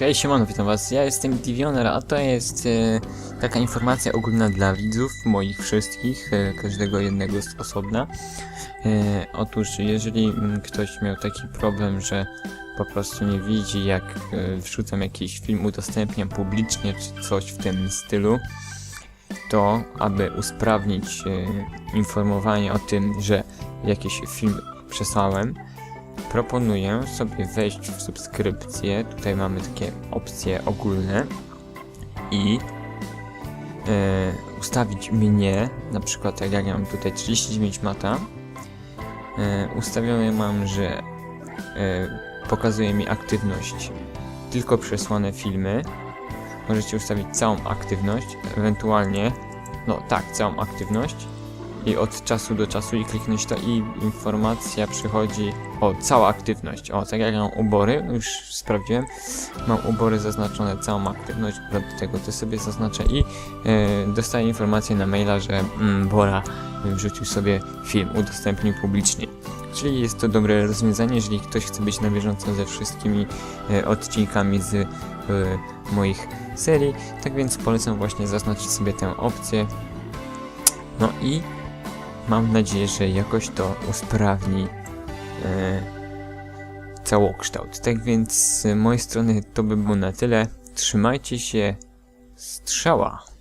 Hej, siemano, witam was, ja jestem Divioner, a to jest e, taka informacja ogólna dla widzów, moich wszystkich, e, każdego jednego z osobna. E, otóż, jeżeli mm, ktoś miał taki problem, że po prostu nie widzi, jak e, wrzucam jakiś film, udostępniam publicznie, czy coś w tym stylu, to aby usprawnić e, informowanie o tym, że jakiś film przesłałem, proponuję sobie wejść w subskrypcję. Tutaj mamy takie opcje ogólne i e, ustawić mnie, na przykład tak jak ja mam tutaj 39 mata. E, ustawione mam, że e, pokazuje mi aktywność tylko przesłane filmy. Możecie ustawić całą aktywność, ewentualnie, no tak, całą aktywność i od czasu do czasu i kliknąć to i informacja przychodzi o cała aktywność. O, tak jak mam ubory, już sprawdziłem, mam ubory zaznaczone całą aktywność, do tego to sobie zaznaczę i e, dostaję informację na maila, że mm, Bora wrzucił sobie film, udostępnił publicznie. Czyli jest to dobre rozwiązanie, jeżeli ktoś chce być na bieżąco ze wszystkimi e, odcinkami z e, moich serii. Tak więc polecam właśnie zaznaczyć sobie tę opcję. No i mam nadzieję, że jakoś to usprawni e, całokształt. Tak więc z mojej strony to by było na tyle. Trzymajcie się. Strzała.